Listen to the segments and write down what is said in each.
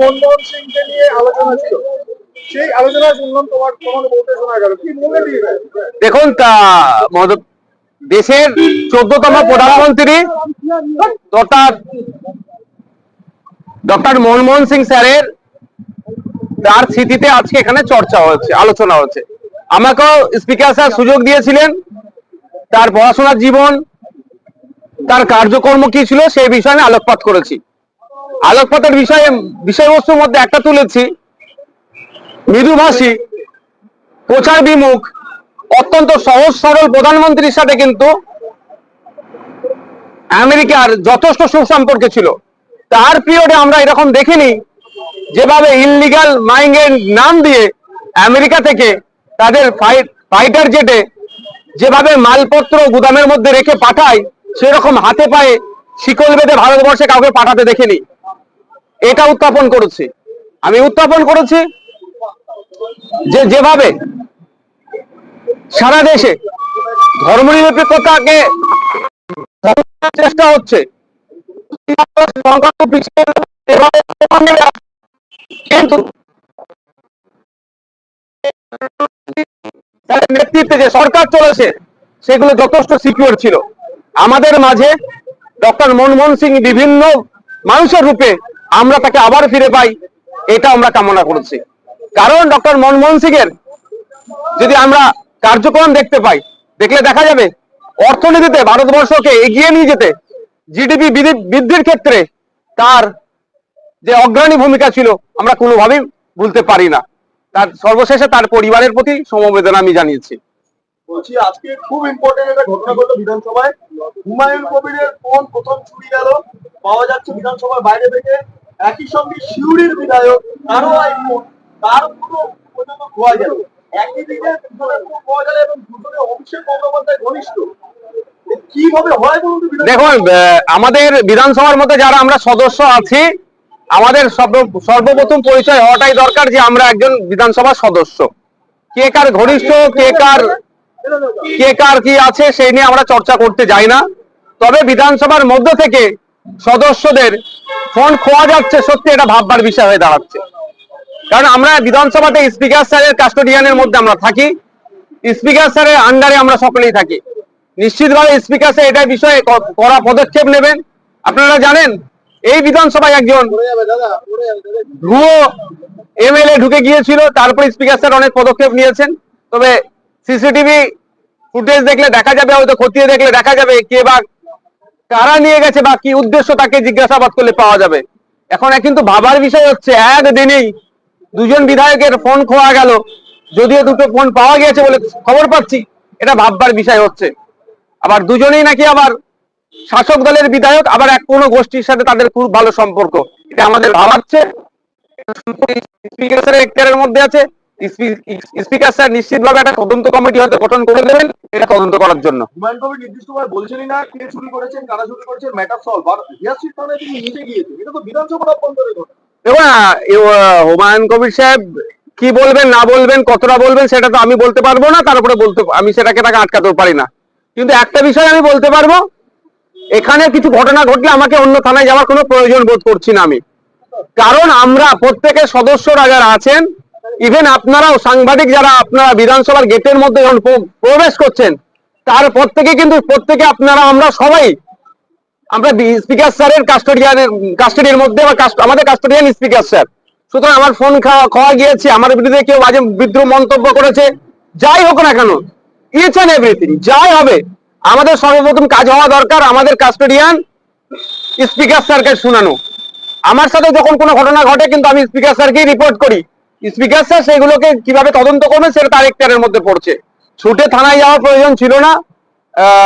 মনমোহন নিয়ে আলোচনা ছিল। সেই আলোচনা শুনলাম তোমার তোমাকে বলতে শোনা গেল। কি দিয়ে দেখুন, তা দেশের চোদ্দতম প্রধানমন্ত্রী তথা ডক্টর মনমোহন সিং স্যারের তার স্মৃতিতে আজকে এখানে চর্চা হচ্ছে, আলোচনা হচ্ছে। আমাকেও স্পিকার স্যার সুযোগ দিয়েছিলেন। তার পড়াশোনার জীবন, তার কার্যকর্ম কি ছিল সেই বিষয়ে আলোকপাত করেছি। আলোকপাতের বিষয়ে, বিষয়বস্তুর মধ্যে একটা তুলেছি। মৃদুভাষী, প্রচার বিমুখ, অত্যন্ত সহজ সরল প্রধানমন্ত্রীর সাথে কিন্তু আমেরিকার যথেষ্ট সুসম্পর্ক ছিল। তার পিরিয়ডে আমরা এরকম দেখিনি, যেভাবে ইনলিগাল মাইং এর নাম দিয়ে আমেরিকা থেকে তাদের ফাইট ফাইটার জেটে যেভাবে মালপত্র গুদামের মধ্যে রেখে পাঠায়, সেরকম হাতে পায়ে শিকল বেঁধে ভারতবর্ষে কাউকে পাঠাতে দেখিনি। এটা উত্থাপন করেছি আমি উত্থাপন করেছি যে যেভাবে সারা দেশে ধর্মনিরপেক্ষতাকে ধ্বংসের চেষ্টা হচ্ছে। কিন্তু নেতৃত্বে যে সরকার চলেছে, সেগুলো যথেষ্ট সিকিউর ছিল আমাদের মাঝে ডক্টর মনমোহন সিং বিভিন্ন মানুষের রূপে আমরা তাকে আবার ফিরে পাই, এটা আমরা কামনা করেছি। কারণ ডক্টর মনমোহন সিং এর যদি আমরা কার্যক্রম দেখতে পাই, দেখলে দেখা যাবে অর্থনীতিতে ভারতবর্ষকে এগিয়ে নিয়ে যেতে জিডিপি বৃদ্ধির ক্ষেত্রে তার যে অগ্রণী ভূমিকা ছিল, আমরা কোনোভাবেই ভুলতে পারি না। তার সর্বশেষে তার পরিবারের প্রতি সমবেদনা আমি জানিয়েছি। বলছি, আজকে খুব ইম্পর্টেন্ট একটা ঘটনা ঘটলো বিধানসভায়। হুমায়ুন কবিরের ফোন প্রথম চুরি গেল। পাওয়া যাচ্ছে বিধানসভার বাইরে থেকে। একই সঙ্গে শিউরির বিধায়ক তারও আইফোন তার পুরো পর্যন্ত খোয়া গেল একই দিনে পাওয়া গেল এবং দুজনে অভিষেক বন্দ্যোপাধ্যায় ঘনিষ্ঠ? দেখুন আমাদের বিধানসভার মধ্যে যারা আমরা সদস্য আছি, আমাদের সর্ব- সর্বপ্রথম পরিচয় হওয়াটাই দরকার যে আমরা একজন বিধানসভার সদস্য। কে কার ঘনিষ্ঠ, কে কার কে কার কি আছে, সেই নিয়ে আমরা চর্চা করতে যাই না। তবে বিধানসভার মধ্য থেকে সদস্যদের ফোন খোয়া যাচ্ছে, সত্যি এটা ভাববার বিষয় হয়ে দাঁড়াচ্ছে। কারণ আমরা বিধানসভাতে স্পিকার স্যারের কাস্টোডিয়ানের মধ্যে আমরা থাকি। স্পিকার স্যারের আন্ডারে আমরা সকলেই থাকি। নিশ্চিতভাবে স্পিকার স্যার এটা বিষয়ে ক- কড়া পদক্ষেপ নেবেন। আপনারা জানেন, এই বিধানসভায় একজন ভুয়ো এমএলএ ঢুকে গিয়েছিল, তারপরে স্পিকার স্যার অনেক পদক্ষেপ নিয়েছেন। তবে সিসিটিভি ফুটেজ দেখলে দেখা যাবে, হয়তো খতিয়ে দেখলে দেখা যাবে কে বা কারা নিয়ে গেছে বা কি উদ্দেশ্য তাকে জিজ্ঞাসাবাদ করলে পাওয়া যাবে? এখন কিন্তু ভাবার বিষয় হচ্ছে একদিনেই দুজন বিধায়কের ফোন খোয়া গেল। যদিও দুটো ফোন পাওয়া গিয়েছে বলে খবর পাচ্ছি, এটা ভাববার বিষয় হচ্ছে। আবার দুজনেই নাকি আবার শাসক দলের বিধায়ক, আবার এক কোনো গোষ্ঠীর সাথে তাদের খুব ভালো সম্পর্ক। এটা আমাদের ভাবাচ্ছে মধ্যে আছে। স্পিকার স্যার নিশ্চিতভাবে একটা তদন্ত কমিটি হয়তো গঠন করে দেবেন এটা তদন্ত করার জন্য। হুমায়ুন কবির নির্দিষ্টভাবে বলছেনই না কে চুরি করেছেন কারা চুরি করেছেন ম্যাটার সলভ আর রিয়াসির থানায় তিনি নিজে গিয়েছেন। এটা তো বিধানসভার অভ্যন্তরে ঘটনা দেখুন আহ, এ, আহ, হুমায়ুন কবির সাহেব কি বলবেন না বলবেন কতটা বলবেন সেটা তো আমি বলতে পারব না তারপরে বলতে আমি সেটাকে তাকে আটকাতেও পারি না। কিন্তু একটা বিষয় আমি বলতে পারব এখানে কিছু ঘটনা ঘটলে আমাকে অন্য থানায় যাওয়ার কোনো প্রয়োজন বোধ করছি না আমি। কারণ আমরা প্রত্যেকের সদস্যরা যারা আছেন ইভেন আপনারাও সাংবাদিক যারা আপনারা বিধানসভার গেটের মধ্যে যখন প্রবেশ করছেন, তার প্রত্যেকে কিন্তু প্রত্যেকে আপনারা, আমরা সবাই, আমরা স্পিকার স্যারের কাস্টোডিয়ানের কাস্টোডিয়ার মধ্যে বা আমাদের কাস্টোডিয়ান স্পিকার স্যার। সুতরাং আমার ফোন খাওয়া গিয়েছে, আমার বিরুদ্ধে কেউ বাজে বিদ্রোহ মন্তব্য করেছে, যাই হোক না কেন ইচ অ্যান্ড এভরিথিং যাই হবে, আমাদের সর্বপ্রথম কাজ হওয়া দরকার, আমাদের কাস্টোডিয়ান স্পিকার স্যারকে শোনানো। আমার সাথে যখন কোনো ঘটনা ঘটে, কিন্তু আমি স্পিকার স্যারকেই রিপোর্ট করি। স্পিকার স্যার সেগুলোকে কীভাবে তদন্ত করবে সেটা তার এখতিয়ারের মধ্যে পড়ছে। ছুটে থানায় যাওয়ার প্রয়োজন ছিল না।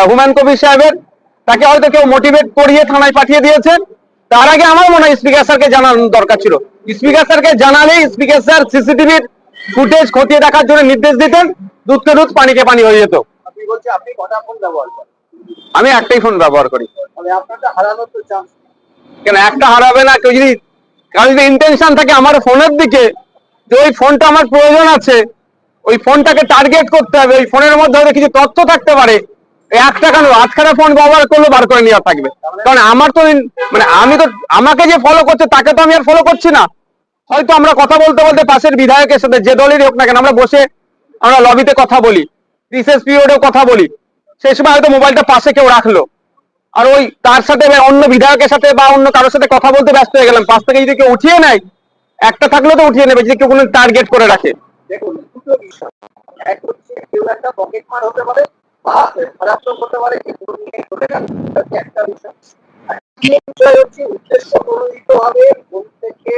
হুমায়ুন কবির সাহেবের। তাকে হয়তো কেউ মোটিভেট করিয়ে থানায় পাঠিয়ে দিয়েছেন তার আগে আমার মনে হয় স্পিকার স্যারকে জানানোর দরকার ছিল। স্পিকার স্যারকে জানালেই স্পিকার স্যার সিসিটিভির ফুটেজ খতিয়ে দেখার জন্য নির্দেশ দিতেন। দুধকে দুধ পানিকে পানি হয়ে যেত। আমি একটাই ফোন ব্যবহার করি। মানে কেন একটা হারাবে না কেউ যদি কারণ যদি ইন্টেনশন থাকে আমার ফোনের দিকে যে ওই ফোনটা আমার প্রয়োজন আছে, ওই ফোনটাকে টার্গেট করতে হবে, ওই ফোনের মধ্যে হয়তো কিছু তথ্য থাকতে পারে। একটা কেন আজখানা ফোন ব্যবহার করলে বার করে নেওয়া থাকবে। কারণ আমার তো মানে আমি তো আমাকে যে ফলো করছে, তাকে তো আমি আর ফলো করছি না। হয়তো আমরা কথা বলতে বলতে পাশের বিধায়কের সাথে যে দলেরই হোক না কেন, আমরা বসে আমরা লবিতে কথা বলি রিসেস পিরিয়ডেও কথা বলি। সেই সময় হয়তো মোবাইলটা পাশে কেউ রাখল। আর ওই তার সাথে অন্য বিধায়কের সাথে বা অন্য কারোর সাথে কথা বলতে ব্যস্ত হয়ে গেলাম। পাশ থেকে যদি কেউ উঠিয়ে নেয় একটা থাকলেও তো উঠিয়ে নেবে যদি কেউ কোনো টার্গেট করে রাখে। দেখুন দুটো বিষয়। এক হচ্ছে কেউ একটা পকেট মার হতে পারে বা মারাত্মক হতে পারে যে কোনো নিয়ে চলে গেল এটা হচ্ছে একটা বিষয়। বিষয় হচ্ছে উদ্দেশ্য প্রণোদিত ভাবে ফোন থেকে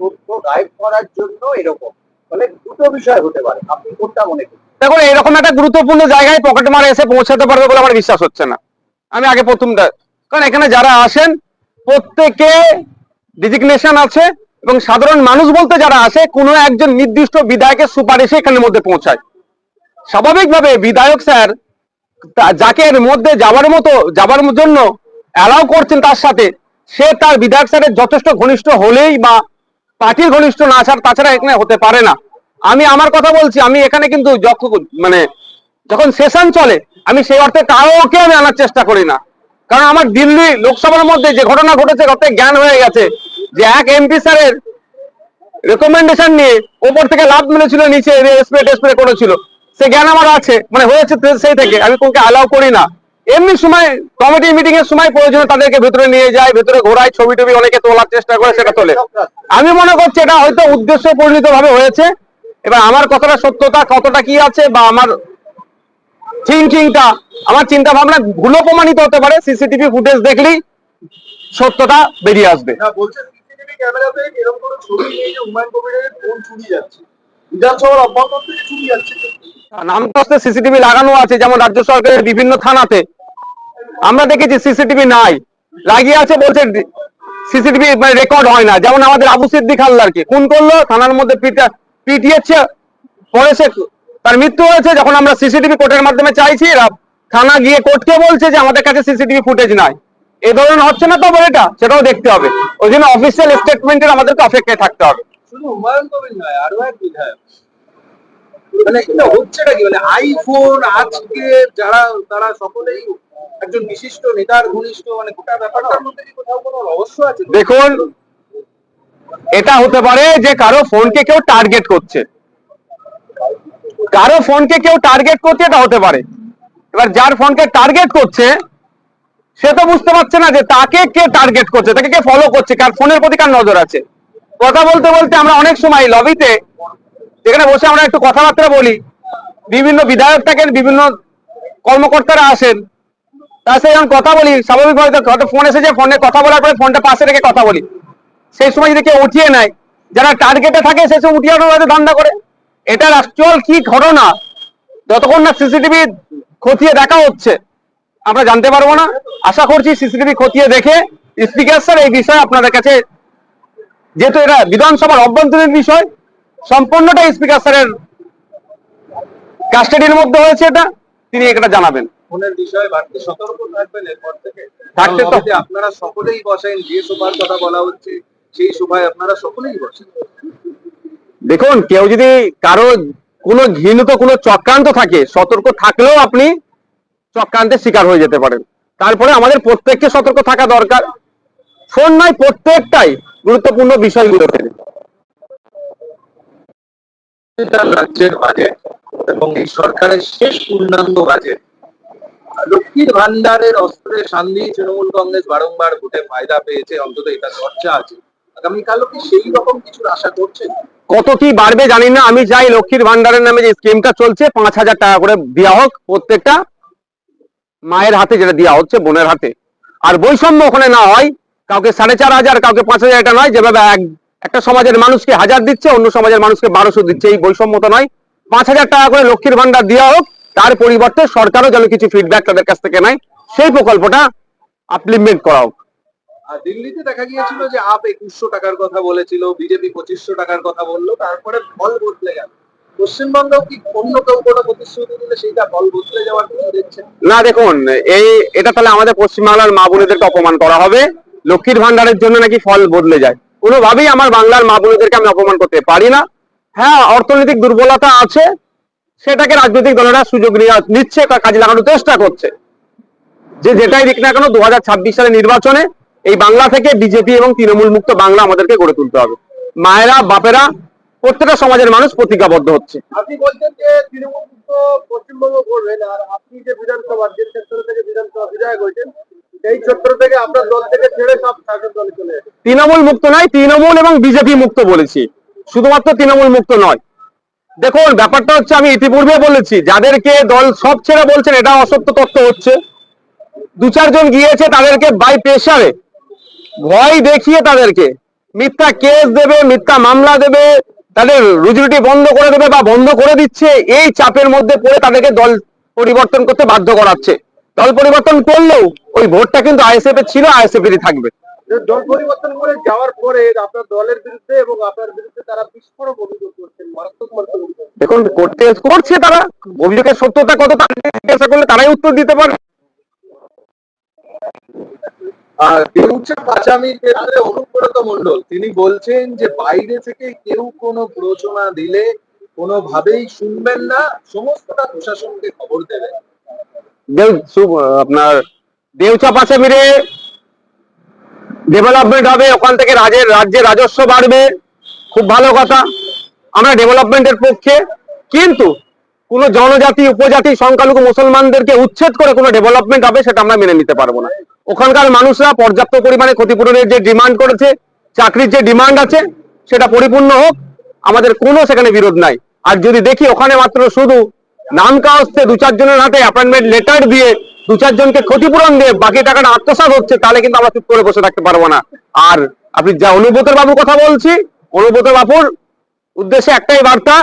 তথ্য গায়েব করার জন্য এরকম। ফলে দুটো বিষয় হতে পারে। আপনি কোনটা মনে করেন? দেখুন এরকম একটা গুরুত্বপূর্ণ জায়গায় পকেট মারা এসে পৌঁছাতে পারবে বলে আমার বিশ্বাস হচ্ছে না। আমি আগে প্রথমটা কারণ এখানে যারা আসেন প্রত্যেকে ডিজিগনেশন আছে এবং সাধারণ মানুষ বলতে যারা আসে, কোনো একজন নির্দিষ্ট বিধায়কের সুপারিশে এখানের মধ্যে পৌঁছায়। স্বাভাবিকভাবে বিধায়ক স্যার যাকে এর মধ্যে যাওয়ার মতো, যাওয়ার জন্য অ্যালাউ করছেন তার সাথে, সে তার বিধায়ক স্যারের যথেষ্ট ঘনিষ্ঠ হলেই বা পার্টির ঘনিষ্ঠ না ছাড়া তাছাড়া এখানে হতে পারে না। আমি আমার কথা বলছি, আমি এখানে কিন্তু যখন মানে যখন সেশন চলে, আমি সেই অর্থে কাউকে আমি আনার চেষ্টা করি না। কারণ আমার দিল্লি লোকসভার মধ্যে যে ঘটনা ঘটেছে, তাতে জ্ঞান হয়ে গেছে। যে এক এমপি স্যারের রেকমেন্ডেশন নিয়ে ওপর থেকে লাভ মেরেছিল নিচে স্প্রে টেস্প্রে করেছিল। সে জ্ঞান আমার আছে মানে হয়েছে সেই থেকে, আমি কোনকে অ্যালাউ করি না। এমনি সময় কমিটি মিটিং এর সময় প্রয়োজনে তাদেরকে ভেতরে নিয়ে যায়, ভেতরে ঘোরায় ছবি টবি অনেকে তোলার চেষ্টা করে, সেটা তোলে। আমি মনে করছি এটা হয়তো উদ্দেশ্য পরিণত ভাবে হয়েছে। এবার আমার কথাটা সত্যতা, কতটা কি আছে বা আমার থিঙ্কিংটা আমার চিন্তা ভাবনা ভুলো প্রমাণিত হতে পারে সিসিটিভি ফুটেজ দেখলেই সত্যতা বেরিয়ে আসবে। ক্যামেরাতে এরকম কোনো ছবি নেই যে হুমায়ুন কবিরের ফোন চুরি যাচ্ছে। বিধানসভার অভ্যন্তর থেকে চুরি যাচ্ছে নামকাস্তে সিসিটিভি লাগানো আছে, যেমন রাজ্য সরকারের বিভিন্ন থানাতে। আমরা দেখেছি সিসিটিভি নাই। লাগিয়ে আছে বলছে সিসিটিভি মানে রেকর্ড হয় না। যেমন আমাদের আবু সিদ্দিক হালদারকে খুন করল, থানার মধ্যে পিটা পিটিয়েছে পরে সে তার মৃত্যু হয়েছে যখন আমরা সিসিটিভি কোর্টের মাধ্যমে চাইছি থানা গিয়ে কোর্টকে বলছে যে আমাদের কাছে সিসিটিভি ফুটেজ নাই। এ ধরনের হচ্ছে না তো আবার এটা সেটাও দেখতে হবে। ওই জন্য অফিসিয়াল স্টেটমেন্টের আমাদেরকে অপেক্ষায় থাকতে হবে। শুধু হুমায়ুন কবির নয় আরও এক বিধায়ক। মানে এটা হচ্ছেটা কি? মানে আইফোন আজকে যারা তারা সকলেই একজন বিশিষ্ট নেতার ঘনিষ্ঠ মানে গোটা ব্যাপারটার মধ্যে কি কোথাও কোনো রহস্য আছে? দেখুন এটা হতে পারে যে কারও ফোনকে কেউ টার্গেট করছে। কারও ফোনকে কেউ টার্গেট করছে এটা হতে পারে। এবার যার ফোনকে টার্গেট করছে সে তো বুঝতে পারছে না যে তাকে কে টার্গেট করছে, তাকে কে ফলো করছে, কার ফোনের প্রতি কার নজর আছে। কথা বলতে বলতে আমরা অনেক সময় লবিতে যেখানে বসে আমরা একটু কথাবার্তা বলি, বিভিন্ন বিধায়ক থাকেন, বিভিন্ন কর্মকর্তারা আসেন, তার সাথে যখন কথা বলি স্বাভাবিকভাবে ফোন এসেছে ফোনে কথা বলার পরে ফোনটা পাশে রেখে কথা বলি। সেই সময় যদি কেউ উঠিয়ে নেয়, যারা টার্গেটে থাকে, সে সব উঠিয়ে আনার হয়তো ধান্দা করে। এটার অ্যাকচুয়াল কি ঘটনা, যতক্ষণ না সিসিটিভি খতিয়ে দেখা হচ্ছে আমরা জানতে পারব না। আশা করছি সিসিটিভি খতিয়ে দেখে স্পিকার স্যার এই বিষয়ে আপনাদের কাছে যেহেতু এটা বিধানসভার অভ্যন্তরীণ বিষয় সম্পূর্ণটা স্পিকার স্যারের কাস্টাডির মধ্যে হয়েছে এটা। তিনি এটা জানাবেন। ফোনের বিষয়ে বাড়তি সতর্ক থাকবেন এরপর থেকে। থাকতে তো- আপনারা সকলেই বসেন যে সভার কথা বলা হচ্ছে সেই সভায় আপনারা সকলেই বসেন। দেখুন কেউ যদি কারও কোনো ঘৃণিত কোনো চক্রান্ত থাকে সতর্ক থাকলেও আপনি চক্রান্তের শিকার হয়ে যেতে পারেন। তারপরে আমাদের প্রত্যেককে সতর্ক থাকা দরকার। ফোন নয় প্রত্যেকটাই গুরুত্বপূর্ণ বিষয়গুলো এটা রাজ্যের বাজেট এবং এই সরকারের শেষ পূর্ণাঙ্গ বাজেট। লক্ষ্মীর ভান্ডারের অস্ত্রে তৃণমূল কংগ্রেস বারংবার ভোটে ফায়দা পেয়েছে অন্তত এটা চর্চা আছে। আগামীকালও কি সেই রকম কিছুর আশা করছেন কত কি বাড়বে জানি না। আমি চাই লক্ষ্মীর ভান্ডারের নামে যে স্কিমটা চলছে পাঁচ হাজার টাকা করে দেওয়া হোক প্রত্যেকটা। মায়ের হাতে যেটা দেওয়া হচ্ছে, বোনের হাতে। আর বৈষম্য ওখানে না হয়, কাউকে সাড়ে চার হাজার, কাউকে পাঁচ হাজার এটা নয়, যেভাবে এক- একটা সমাজের মানুষকে হাজার দিচ্ছে, অন্য সমাজের মানুষকে বারোশো দিচ্ছে। এই বৈষম্যতা নয়। পাঁচ হাজার টাকা করে লক্ষ্মীর ভান্ডার দেওয়া হোক, তার পরিবর্তে সরকারও যেন কিছু ফিডব্যাক তাদের কাছ থেকে নেয়। সেই প্রকল্পটা আপলিমেন্ট করা হোক। দিল্লিতে দেখা গিয়েছিল যে আপ একুশশো টাকার কথা বলেছিল, বিজেপি পঁচিশশো টাকার কথা বলল, তারপরে ফল বদলে গেল। না, দেখুন, এই, এটা তাহলে আমাদের পশ্চিমবাংলার মা বোনেদেরকে অপমান করা হবে। লক্ষ্মীর ভান্ডারের জন্য নাকি ফল বদলে যায়। কোনোভাবেই আমার বাংলার মা বোনেদেরকে আমি অপমান করতে পারি না। হ্যাঁ অর্থনৈতিক দুর্বলতা আছে, সেটাকে রাজনৈতিক দলেরা সুযোগ নিচ্ছে কাজে লাগানোর চেষ্টা করছে। যে যেটাই দিক না কেন দু সালের নির্বাচনে এই বাংলা থেকে বিজেপি এবং তৃণমূল মুক্ত বাংলা আমাদেরকে গড়ে তুলতে হবে। মায়েরা, বাপেরা প্রত্যেকটা সমাজের মানুষ প্রতিজ্ঞাবদ্ধ হচ্ছে। আপনি বলছেন যে তৃণমূল মুক্ত পশ্চিমবঙ্গ করবেন আর আপনি যে বিধানসভার যে ক্ষেত্র থেকে বিধানসভা বিধায়ক হয়েছেন সেই ক্ষেত্র থেকে আপনার দল থেকে ছেড়ে সব শাসক দলে চলে তৃণমূল মুক্ত নয় তৃণমূল এবং বিজেপি মুক্ত বলেছি। শুধুমাত্র তৃণমূল মুক্ত নয়। দেখুন ব্যাপারটা হচ্ছে আমি ইতিপূর্বে বলেছি যাদেরকে দল সব ছেড়ে বলছেন এটা অসত্য তথ্য হচ্ছে। দু চারজন গিয়েছে তাদেরকে বাই প্রেশারে ভয় দেখিয়ে তাদেরকে। মিথ্যা কেস দেবে মিথ্যা মামলা দেবে তাদের রুজিরুটি বন্ধ করে দেবে বা বন্ধ করে দিচ্ছে এই চাপের মধ্যে পড়ে তাদেরকে দল পরিবর্তন করতে বাধ্য করাচ্ছে। দল পরিবর্তন করলেও ওই ভোটটা কিন্তু আইএসএফ এর ছিল আইএসএফ এরই থাকবে দল পরিবর্তন করে যাওয়ার পরে আপনার দলের বিরুদ্ধে এবং আপনার বিরুদ্ধে তারা বিস্ফোরক অভিযোগ করছেন মারাত্মক দেখুন করতে করছে তারা অভিযোগের সত্যতা কত জিজ্ঞাসা করলে তারাই উত্তর দিতে পারে কেউ আসামির ক্ষেত্রে অনুব্রত মন্ডল তিনি বলছেন যে, বাইরে থেকে কেউ কোনো প্ররোচনা দিলে কোনোভাবেই শুনবেন না, সমস্তটা প্রশাসনকে খবর দেবেন আপনার দেউচা পাশে মিলে ডেভেলপমেন্ট হবে, ওখান থেকে রাজ্যের রাজ্যে রাজস্ব বাড়বে। খুব ভালো কথা। আমরা ডেভেলপমেন্টের পক্ষে। কিন্তু কোন জনজাতি, উপজাতি, সংখ্যালঘু মুসলমানদেরকে উচ্ছেদ করে কোনো ডেভেলপমেন্ট হবে সেটা আমরা মেনে নিতে পারব না। ওখানকার মানুষরা পর্যাপ্ত পরিমাণে ক্ষতিপূরণের যে ডিমান্ড করেছে, চাকরির যে ডিমান্ড আছে, সেটা পরিপূর্ণ হোক, আমাদের কোনো সেখানে বিরোধ নাই। আর যদি দেখি ওখানে মাত্র শুধু নাম কাগজে দু চারজনের হাতে অ্যাপয়েন্টমেন্ট লেটার দিয়ে দু চারজনকে ক্ষতিপূরণ দিয়ে বাকি টাকাটা আত্মসাৎ হচ্ছে, তাহলে কিন্তু আমরা চুপ করে বসে থাকতে পারব না। আর আপনি যা অনুব্রতের বাবুর কথা বলছি অনুব্রত বাবুর উদ্দেশ্যে একটাই বার্তা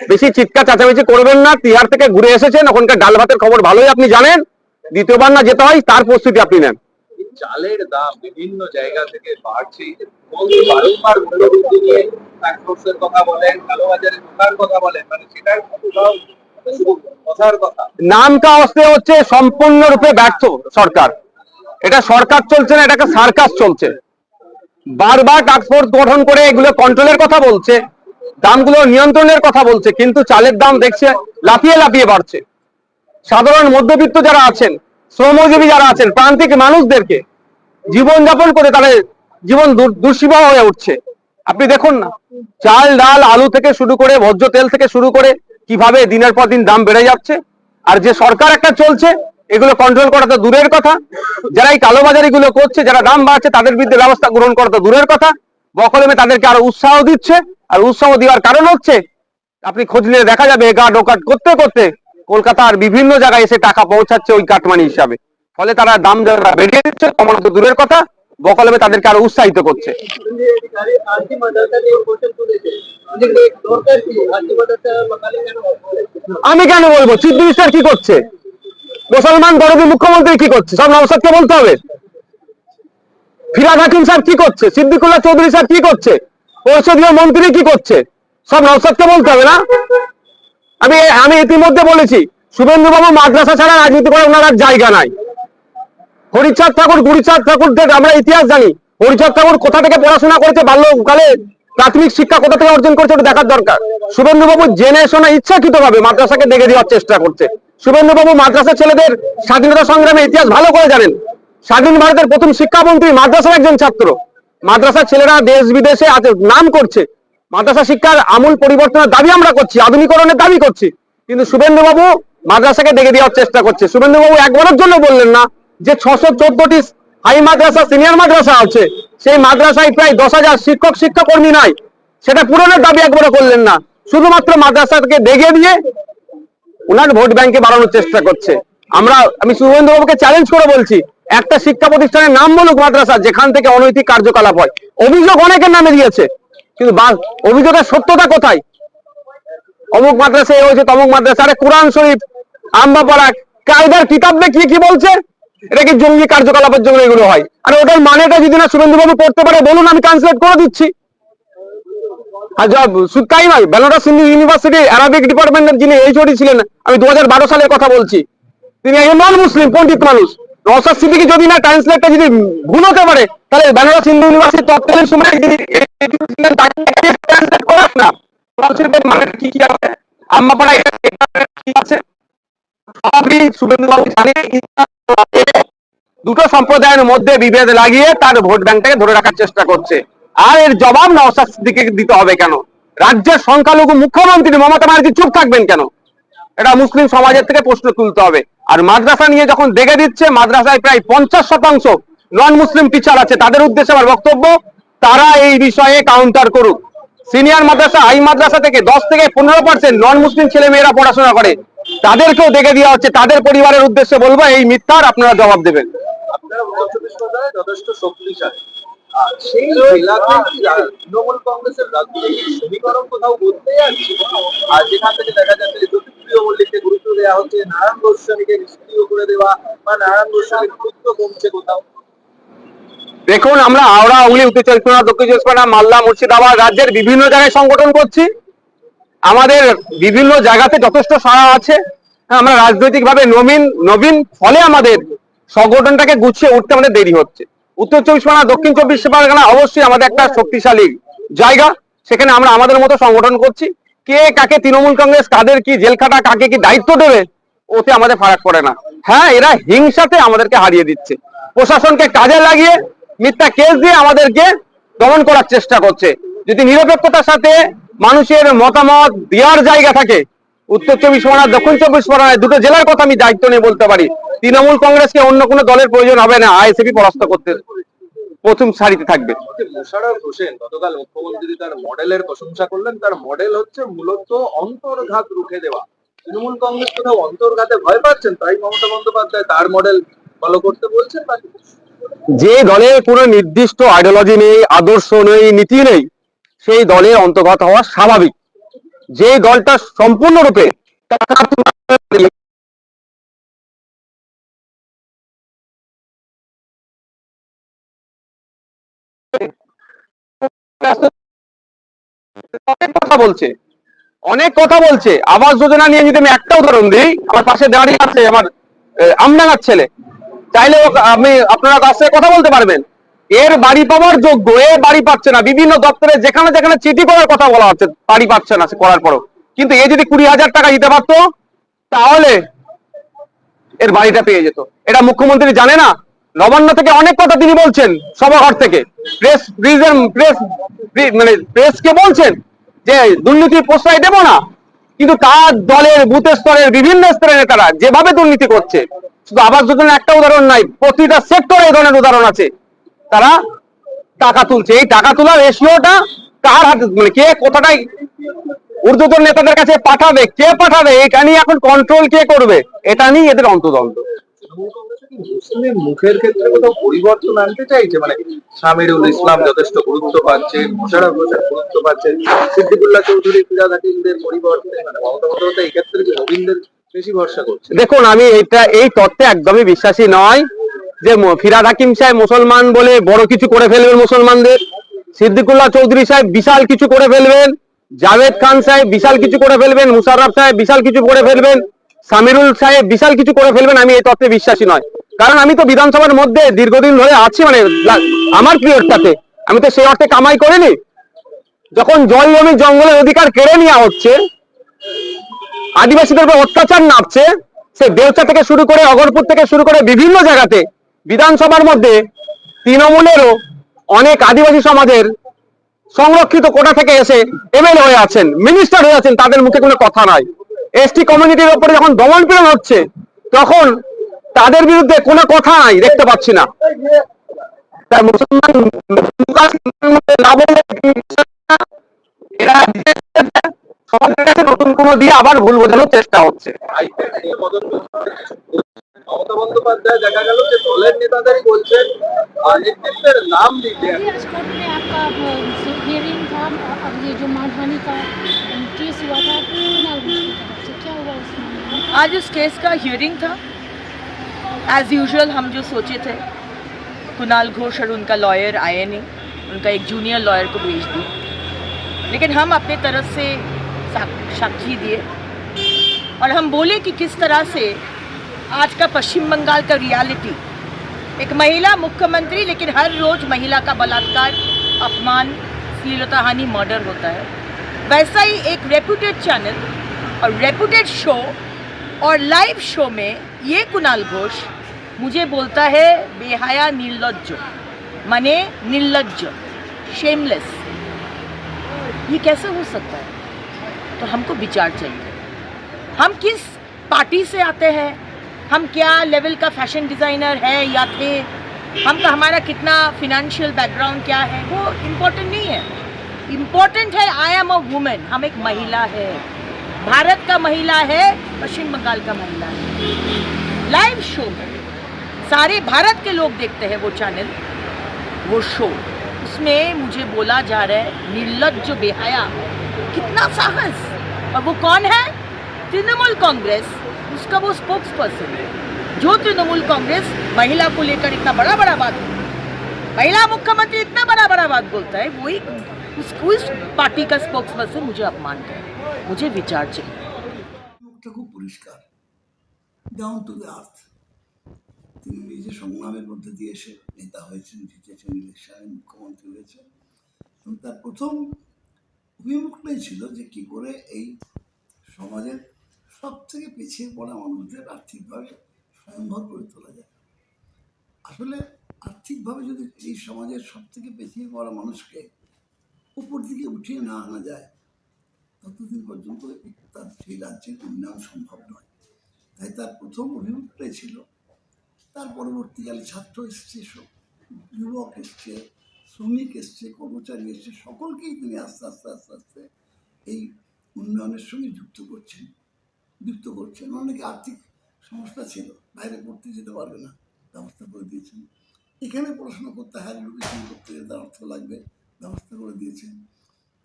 বেশি চিৎকার চাচামেচি করবেন না তিহার থেকে ঘুরে এসেছেন ওখানকার ডাল ভাতের খবর ভালোই আপনি জানেন দ্বিতীয়বার না যেতে হয় তার প্রস্তুতি আপনি নেন। চালের দাম বিভিন্ন জায়গা থেকে বাড়ছে এই যে বলতে বারংবার মূল্যবৃদ্ধি নিয়ে ট্যাক্সের কথা বলেন কালোবাজারে ঢোকার কথা বলেন মানে সেটার কোথাও শুধু কথার কথা। নাম কাস্তে হচ্ছে সম্পূর্ণরূপে ব্যর্থ সরকার। এটা সরকার চলছে না এটাকে সার্কাস চলছে। বারবার টাস্কফোর্স গঠন করে এগুলো কন্ট্রোলের কথা বলছে। দামগুলো নিয়ন্ত্রণের কথা বলছে, কিন্তু চালের দাম দেখছে লাফিয়ে লাফিয়ে বাড়ছে। সাধারণ মধ্যবিত্ত যারা আছেন, শ্রমজীবী যারা আছেন, প্রান্তিক মানুষদেরকে জীবনযাপন করে তাদের জীবন দুর- হয়ে উঠছে। আপনি দেখুন না, চাল, ডাল, আলু থেকে শুরু করে ভোজ্য তেল থেকে শুরু করে কীভাবে দিনের পর দিন দাম বেড়ে যাচ্ছে। আর যে সরকার একটা চলছে, এগুলো কন্ট্রোল করা তো দূরের কথা। যারা এই কালোবাজারি গুলো করছে, যারা দাম বাড়ছে, তাদের বিরুদ্ধে ব্যবস্থা গ্রহণ করা তো দূরের কথা। বকলমে তাদেরকে আরও উৎসাহ দিচ্ছে। আর উৎসাহ দেওয়ার কারণ হচ্ছে, আপনি খোঁজ নিয়ে দেখা যাবে গার্ড ওকাট করতে করতে কলকাতার বিভিন্ন জায়গায় এসে টাকা পৌঁছাচ্ছে ওই কাটমানি হিসাবে। ফলে তারা দাম যারা বেরিয়ে দিচ্ছে দূরের কথা, বকলমে তাদেরকে আরও উৎসাহিত করছে। আমি কেন বলব? চিফ মিনিস্টার কি করছে? মুসলমান দরদি মুখ্যমন্ত্রী কি করছে? সব নওসাদকে বলতে হবে। ফিরাদ হাকিম সাহেব কি করছে? সিদ্দিকুল্লাহ চৌধুরী সাহেব কি করছে? পরিষদীয় মন্ত্রী কি করছে? সব নওসাদকে বলতে হবে না? আমি আমি ইতিমধ্যে বলেছি, শুভেন্দুবাবু মাদ্রাসা ছাড়া রাজনীতি করে ওনার জায়গা নাই। হরিচাঁদ ঠাকুর, গুরিচাঁদ ঠাকুর থেকে আমরা ইতিহাস জানি। হরিচাঁদ ঠাকুর কোথা থেকে পড়াশোনা করেছে? বাল্যকালে প্রাথমিক শিক্ষা কোথা থেকে অর্জন করেছে ওটা দেখার দরকার। শুভেন্দুবাবু জেনে শোনা ইচ্ছাকৃত ভাবে মাদ্রাসাকে দেখে দেওয়ার চেষ্টা করছে। শুভেন্দুবাবু মাদ্রাসা ছেলেদের স্বাধীনতা সংগ্রামে ইতিহাস ভালো করে জানেন। স্বাধীন ভারতের প্রথম শিক্ষামন্ত্রী মাদ্রাসার একজন ছাত্র। মাদ্রাসার ছেলেরা দেশ বিদেশে নাম করছে। মাদ্রাসা শিক্ষার আমূল পরিবর্তনের দাবি আমরা করছি, আধুনিকরণের দাবি করছি। কিন্তু শুভেন্দুবাবু মাদ্রাসাকে ডেকে দেওয়ার চেষ্টা করছে। শুভেন্দুবাবু একবারের জন্য বললেন না যে ছশো চোদ্দটি হাই মাদ্রাসা, সিনিয়র মাদ্রাসা আছে। সেই মাদ্রাসায় প্রায় দশ হাজার শিক্ষক, শিক্ষাকর্মী নাই সেটা পূরণের দাবি একবারও করলেন না। শুধুমাত্র মাদ্রাসাকে দেখে দিয়ে ওনার ভোট ব্যাংকে বাড়ানোর চেষ্টা করছে। আমরা, আমি শুভেন্দু বাবুকে চ্যালেঞ্জ করে বলছি একটা শিক্ষা প্রতিষ্ঠানের নাম বলুক মাদ্রাসা, যেখান থেকে অনৈতিক কার্যকলাপ হয়। অভিযোগ অনেকের নামে দিয়েছে, কিন্তু অভিযোগের সত্যতা কোথায়? অমুক মাদ্রাসা এ হয়েছে, তমুক মাদ্রাসা। আরে কোরআন শরীফ, আম্বাপাড়া, কায়দার কিতাব দেখিয়ে কি বলছে? এটা কি জঙ্গি কার্যকলাপের জন্য এগুলো হয়? আর ওটার মানেটা যদি না শুভেন্দু বাবু করতে পারে, বলুন, আমি ট্রান্সলেট করে দিচ্ছি। আর শুধু তাই নয়, বেনারস হিন্দু ইউনিভার্সিটি অ্যারাবিক ডিপার্টমেন্টের যিনি এইচওডি ছিলেন, আমি দু সালের কথা বলছি। তিনি একজন নন মুসলিম, পণ্ডিত মানুষ। নওসাদ সিদ্দিকি যদি না ট্রান্সলেটটা যদি ভুল হতে পারে, তাহলে বেনারস হিন্দু ইউনিভার্সিটি তৎকালীন সময় তিনি ট্রান্সলেট করেন না মানে কি কি আছে? কি আছে? দুটো সম্প্রদায়ের মধ্যে বিভেদ লাগিয়ে তার ভোট ব্যাংকটাকে ধরে রাখার চেষ্টা করছে। আর এর জবাব নওশাদ দিকে দিতে হবে কেন? রাজ্যের সংখ্যালঘু মুখ্যমন্ত্রী মমতা ব্যানার্জি চুপ থাকবেন কেন? এটা মুসলিম সমাজের থেকে প্রশ্ন তুলতে হবে। আর মাদ্রাসা নিয়ে যখন দেখে দিচ্ছে, মাদ্রাসায় প্রায় পঞ্চাশ শতাংশ নন মুসলিম টিচার আছে। তাদের উদ্দেশ্যে আমার বক্তব্য, তারা এই বিষয়ে কাউন্টার করুক। সিনিয়র মাদ্রাসা, হাই মাদ্রাসা থেকে দশ থেকে পনেরো পার্সেন্ট নন মুসলিম ছেলে মেয়েরা পড়াশোনা করে। তাদেরকেও দেখে দেওয়া হচ্ছে, তাদের পরিবারের উদ্দেশ্যে বলব, এই মিথ্যার আপনারা জবাব দেবেন। যথেষ্ট শক্তিশালী। দেখুন আমরা হাওড়া হুগলি উত্তর চব্বিশ দক্ষিণ চব্বিশ পরগনা মালদা মুর্শিদাবাদ রাজ্যের বিভিন্ন জায়গায় সংগঠন করছি। আমাদের বিভিন্ন জায়গাতে যথেষ্ট সাড়া আছে। হ্যাঁ, আমরা রাজনৈতিক ভাবে নবীন নবীন ফলে আমাদের সংগঠনটাকে গুছিয়ে উঠতে আমাদের দেরি হচ্ছে। উত্তর চব্বিশ পরগনা, দক্ষিণ চব্বিশ পরগনা অবশ্যই আমাদের একটা শক্তিশালী জায়গা। সেখানে আমরা আমাদের মতো সংগঠন করছি। কে কাকে তৃণমূল কংগ্রেস, কাদের কি জেল খাটা, কাকে কি দায়িত্ব দেবে, ওতে আমাদের ফারাক পড়ে না। হ্যাঁ এরা হিংসাতে আমাদেরকে হারিয়ে দিচ্ছে। প্রশাসনকে কাজে লাগিয়ে মিথ্যা কেস দিয়ে আমাদেরকে দমন করার চেষ্টা করছে। যদি নিরপেক্ষতার সাথে মানুষের মতামত দেওয়ার জায়গা থাকে উত্তর চব্বিশ পরগনা দক্ষিণ চব্বিশ পরগনায় দুটো জেলার কথা আমি দায়িত্ব নিয়ে বলতে পারি। তৃণমূল কংগ্রেসকে অন্য কোনো দলের প্রয়োজন হবে না আইএসএপি পরাস্ত করতে প্রথম সারিতে থাকবে। যে হোসেন গতকাল মুখ্যমন্ত্রী তার মডেলের প্রশংসা করলেন। তার মডেল হচ্ছে মূলত অন্তর্ঘাত রুখে দেওয়া। তৃণমূল কংগ্রেস কোথাও অন্তর্ঘাতে ভয় পাচ্ছেন? তাই মমতা বন্দ্যোপাধ্যায় তার মডেল ফলো করতে বলছেন যে দলের কোনো নির্দিষ্ট আইডিওলজি নেই আদর্শ নেই নীতি নেই সেই দলের অন্তর্ঘাত হওয়া স্বাভাবিক। যে দলটা সম্পূর্ণরূপে অনেক কথা বলছে। অনেক কথা বলছে। আবাস যোজনা নিয়ে যদি আমি একটা উদাহরণ দিই আমার পাশে দাঁড়িয়ে আছে আমার আহ, আমডাঙ্গার ছেলে। চাইলে আমি আপনারা কাছ কথা বলতে পারবেন। এর বাড়ি পাওয়ার যোগ্য, এ বাড়ি পাচ্ছে না। বিভিন্ন দপ্তরে যেখানে যেখানে চিঠি করার কথা বলা হচ্ছে, বাড়ি পাচ্ছে না করার পরও। কিন্তু এ যদি কুড়ি হাজার টাকা দিতে পারতো, তাহলে এর বাড়িটা পেয়ে যেত। এটা মুখ্যমন্ত্রী জানে না। নবান্ন থেকে অনেক কথা তিনি বলছেন সভাঘর থেকে। প্রেস প্রেস মানে প্রেসকে বলছেন যে, দুর্নীতির প্রশ্রয় দেব না। কিন্তু তার দলের বুথ স্তরের বিভিন্ন স্তরের নেতারা যেভাবে দুর্নীতি করছে, শুধু আবাস যোজনার একটা উদাহরণ নাই, প্রতিটা সেক্টরে এই ধরনের উদাহরণ আছে। তারা টাকা তুলছে। এই টাকা তোলার রেশিওটা কার হাতে মানে কে কোথাটাই ঊর্ধ্বতন নেতাদের কাছে পাঠাবে কে পাঠাবে এটা নিয়ে এখন কন্ট্রোল কে করবে? এটা নিয়ে এদের মুসলিম মুখের ক্ষেত্রে কোথাও পরিবর্তন আনতে চাইছে? মানে সামিরুল ইসলাম যথেষ্ট গুরুত্ব পাচ্ছে মোশাররফ হোসেন গুরুত্ব পাচ্ছে সিদ্দিকুল্লাহ চৌধুরী ফিরাদ হাকিমদের পরিবর্তনে মানে মমতা বন্দ্যোপাধ্যায় নবীনদের বেশি ভরসা করছে দেখুন আমি এটা এই তত্ত্বে একদমই বিশ্বাসী নয়। যে ফিরাদ হাকিম সাহেব মুসলমান বলে বড় কিছু করে ফেলবেন মুসলমানদের। সিদ্দিকুল্লাহ চৌধুরী সাহেব বিশাল কিছু করে ফেলবেন। জাভেদ খান সাহেব বিশাল কিছু করে ফেলবেন। মুশারফ সাহেব বিশাল কিছু করে ফেলবেন। সামিরুল সাহেব বিশাল কিছু করে ফেলবেন। আমি এই তত্ত্বে বিশ্বাসী নয়। কারণ আমি তো বিধানসভার মধ্যে দীর্ঘদিন ধরে আছি মানে আমার পিরিয়ডটাতে আমি তো সেই অর্থে কামাই করিনি। যখন জল জমি জঙ্গলের অধিকার কেড়ে নেওয়া হচ্ছে, আদিবাসীদের উপর অত্যাচার নামছে, সে দেউচা থেকে শুরু করে, অগরপুর থেকে শুরু করে বিভিন্ন জায়গাতে বিধানসভার মধ্যে তৃণমূলেরও অনেক আদিবাসী সমাজের সংরক্ষিত কোটা থেকে এসে এমএলএ হয়ে আছেন মিনিস্টার হয়ে আছেন, তাদের মুখে কোনো কথা নাই। এসটি কমিউনিটির উপরে যখন দমন পীড়ন হচ্ছে, তখন তাদের বিরুদ্ধে কোনো কথা নাই, দেখতে পাচ্ছি না। তাই মুসলমান নতুন কোনো দিয়ে আবার ভুল বোঝানোর চেষ্টা হচ্ছে? আইপ্যাড নিয়ে মদন মিত্র মমতা বন্দ্যোপাধ্যায় দেখা গেল যে দলের নেতাদেরই বলছেন আহ, নেতৃত্বের নাম দিতে आज कोर्ट में आपका हियरिंग था अब ये जो मानहानि का केस हुआ था कुणाल घोष की तरफ से क्या हुआ उसमें आज इस केस का हियरिंग था एज यूजुअल हम जो सोचे थे कुणाल घोष और उनका लॉयर आए नहीं उनका एक जूनियर लॉयर को भेज दी लेकिन हम अपने तरफ से सा- साक्षी दिए और हम बोले कि किस तरह से आज का पश्चिम बंगाल का रियलिटी एक महिला मुख्यमंत्री, लेकिन हर रोज महिला का बलात्कार, अपमान श्लीलता हानि मर्डर होता है। वैसा ही एक रेपुटेड चैनल और रेपुटेड शो और लाइव शो में ये कुणाल घोष मुझे बोलता है, बेहाया निर्लज्ज मने निर्लज्ज शेमलेस ये कैसे हो सकता है? तो हमको विचार चाहिए। हम किस पार्टी से आते हैं? हम क्या लेवल का फ़ैशन डिज़ाइनर है या थे? हम का हमारा कितना फिनेंशियल बैकग्राउंड क्या है? वो इम्पोर्टेंट नहीं है। इम्पोर्टेंट है आई एम अ वुमेन हम एक महिला है। भारत का महिला है, पश्चिम बंगाल का महिला है। लाइव शो सारे भारत के लोग देखते हैं वो चैनल वो शो उसमें मुझे बोला जा रहा है निर्लज बेहया। कितना साहस। और वो कौन है? तृणमूल कांग्रेस। उसका वो स्पोक्स पर्सन है जो तृणमूल कांग्रेस महिला को लेकर इतना बड़ा बड़ा बात महिला मुख्यमंत्री इतना बड़ा बड़ा बात बोलता है वही उस उस पार्टी का स्पोक्स पर्सन मुझे अपमान करे मुझे विचार चाहिए মুখটা খুব পরিষ্কার ডাউন টু দ্য আর্থ তিনি নিজে সংগ্রামের মধ্যে দিয়ে এসে নেতা হয়েছেন জিতেছেন ইলেকশনে মুখ্যমন্ত্রী হয়েছেন এবং তার প্রথম অভিমুখটাই ছিল যে কি করে এই সমাজের সব থেকে পিছিয়ে পড়া মানুষদের আর্থিকভাবে স্বয়ংভর করে তোলা যায়। আসলে আর্থিকভাবে যদি এই সমাজের সব থেকে পিছিয়ে পড়া মানুষকে উপর দিকে উঠিয়ে না আনা যায়, ততদিন পর্যন্ত তার সেই রাজ্যের উন্নয়ন সম্ভব নয়। তাই তার প্রথম অভিমুখটাই ছিল, তার পরবর্তীকালে ছাত্র এসছে যুবক এসছে, শ্রমিক এসছে, কর্মচারী এসছে, সকলকেই তিনি আস্তে আস্তে আস্তে আস্তে এই উন্নয়নের সঙ্গে যুক্ত করছেন। যুক্ত করছেন। অনেকে আর্থিক সমস্যা ছিল, বাইরে পড়তে যেতে পারবে না, ব্যবস্থা করে দিয়েছেন। এখানে পড়াশোনা করতে হায়ার এডুকেশন করতে তার অর্থ লাগবে, ব্যবস্থা করে দিয়েছেন।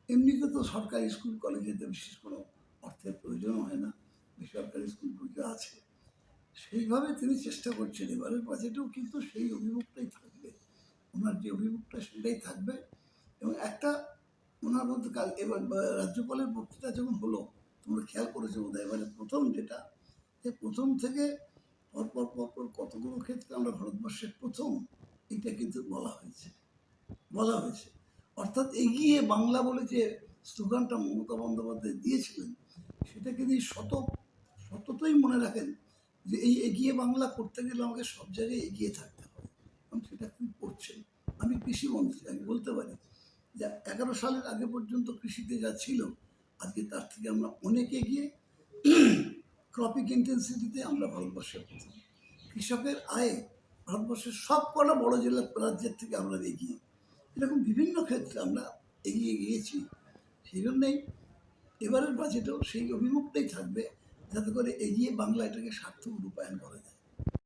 এমনিতে তো সরকারি স্কুল কলেজেতে বিশেষ কোনো অর্থের প্রয়োজন হয় না, বেসরকারি স্কুলগুলো আছে। সেইভাবে তিনি চেষ্টা করছেন এবারের বাজেটেও কিন্তু সেই অভিমুখটাই থাকবে। ওনার যে অভিমুখটা, সেটাই থাকবে। এবং একটা, ওনার মধ্যে কাল এবার রাজ্যপালের বক্তৃতা যখন হলো তোমরা খেয়াল করেছ বোধ এবারে প্রথম যেটা, যে প্রথম থেকে পরপর পরপর কতগুলো ক্ষেত্রে আমরা ভারতবর্ষের প্রথম, এটা কিন্তু বলা হয়েছে। বলা হয়েছে। অর্থাৎ এগিয়ে বাংলা বলে যে স্লোগানটা মমতা বন্দ্যোপাধ্যায় দিয়েছিলেন, সেটাকে তিনি শত, শততই মনে রাখেন যে এই এগিয়ে বাংলা করতে গেলে আমাকে সব জায়গায় এগিয়ে থাকতে হবে। এবং সেটা তিনি করছেন। আমি কৃষিমন্ত্রী আমি বলতে পারি যে এগারো সালের আগে পর্যন্ত কৃষিতে যা ছিল আজকে তার থেকে আমরা অনেক এগিয়ে ক্রপিক ইন্টেন্সিটিতে আমরা ভারতবর্ষে কৃষকের আয়ে ভারতবর্ষের সব কটা বড় জেলা রাজ্যের থেকে আমরা এগিয়ে। এরকম বিভিন্ন ক্ষেত্রে আমরা এগিয়ে গিয়েছি। সেই জন্যেই এবারের বাজেটেও সেই অভিমুখটাই থাকবে, যাতে করে এগিয়ে বাংলা এটাকে সার্থক রূপায়ণ করা যায়।